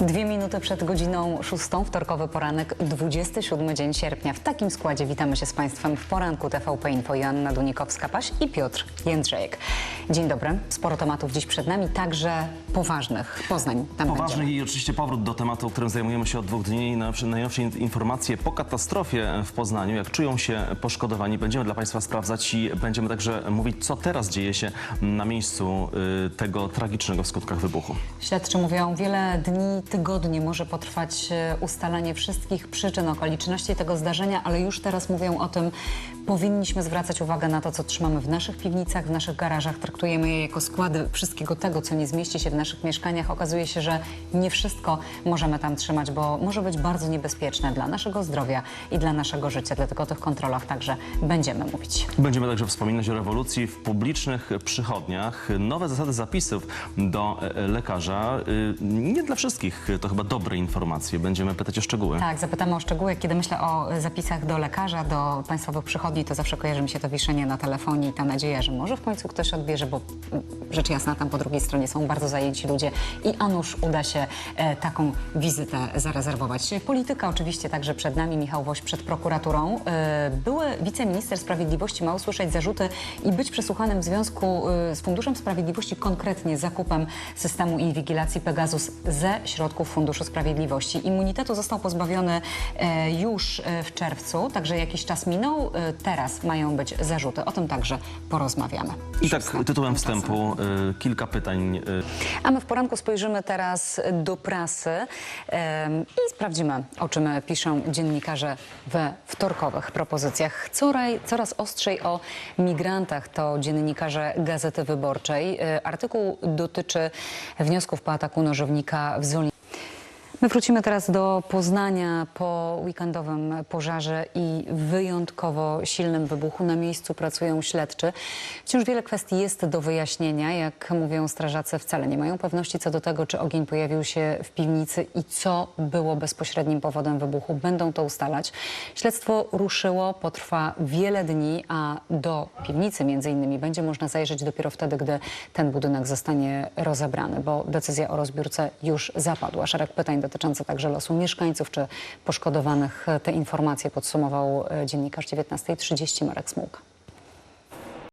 Dwie minuty przed godziną szóstą, wtorkowy poranek, 27 dzień sierpnia. W takim składzie witamy się z Państwem w poranku TVP Info Joanna Dunikowska-Paś i Piotr Jędrzejek. Dzień dobry. Sporo tematów dziś przed nami, także poważnych. Poznań tam Poważny będzie. i oczywiście powrót do tematu, którym zajmujemy się od dwóch dni. Najnowsze, najnowsze in- informacje po katastrofie w Poznaniu. Jak czują się poszkodowani, będziemy dla Państwa sprawdzać i będziemy także mówić, co teraz dzieje się na miejscu y, tego tragicznego w skutkach wybuchu. Śledczy mówią, wiele dni, tygodni może potrwać e, ustalanie wszystkich przyczyn, okoliczności tego zdarzenia, ale już teraz mówią o tym, powinniśmy zwracać uwagę na to, co trzymamy w naszych piwnicach, w naszych garażach. Traktujemy je jako składy wszystkiego tego, co nie zmieści się w naszych mieszkaniach. Okazuje się, że nie wszystko możemy tam trzymać, bo może być bardzo niebezpieczne dla naszego zdrowia i dla naszego życia. Dlatego o tych kontrolach także będziemy mówić. Będziemy także wspominać o rewolucji w publicznych przychodniach. Nowe zasady zapisów do e, lekarza. Y, Nie dla wszystkich to chyba dobre informacje. Będziemy pytać o szczegóły. Tak, zapytamy o szczegóły. Kiedy myślę o zapisach do lekarza, do państwowych przychodni, to zawsze kojarzy mi się to wiszenie na telefonie i ta nadzieja, że może w końcu ktoś odbierze, bo mm, rzecz jasna, tam po drugiej stronie są bardzo zajęci ludzie i a nuż uda się e, taką wizytę zarezerwować. Polityka oczywiście także przed nami, Michał Woś przed prokuraturą. E, były wiceminister sprawiedliwości ma usłyszeć zarzuty i być przesłuchanym w związku e, z Funduszem Sprawiedliwości, konkretnie zakupem systemu inwigilacji Pegasus ze środków Funduszu Sprawiedliwości. Immunitetu został pozbawiony już w czerwcu, także jakiś czas minął. Teraz mają być zarzuty. O tym także porozmawiamy. I tak Szósta. Tytułem wstępu y, kilka pytań. y, A my w poranku spojrzymy teraz do prasy em, i sprawdzimy, o czym piszą dziennikarze we wtorkowych propozycjach. Coraz, coraz ostrzej o migrantach to dziennikarze Gazety Wyborczej. Artykuł dotyczy wniosków po ataku nożownika w Zoli. My wrócimy teraz do Poznania po weekendowym pożarze i wyjątkowo silnym wybuchu. Na miejscu pracują śledczy. Wciąż wiele kwestii jest do wyjaśnienia. Jak mówią strażacy, wcale nie mają pewności co do tego, czy ogień pojawił się w piwnicy i co było bezpośrednim powodem wybuchu. Będą to ustalać. Śledztwo ruszyło, potrwa wiele dni, a do piwnicy między innymi będzie można zajrzeć dopiero wtedy, gdy ten budynek zostanie rozebrany, bo decyzja o rozbiórce już zapadła. Szereg pytań dotyczących także losu mieszkańców czy poszkodowanych. Te informacje podsumował e, dziennikarz 19.30 Marek Smułka.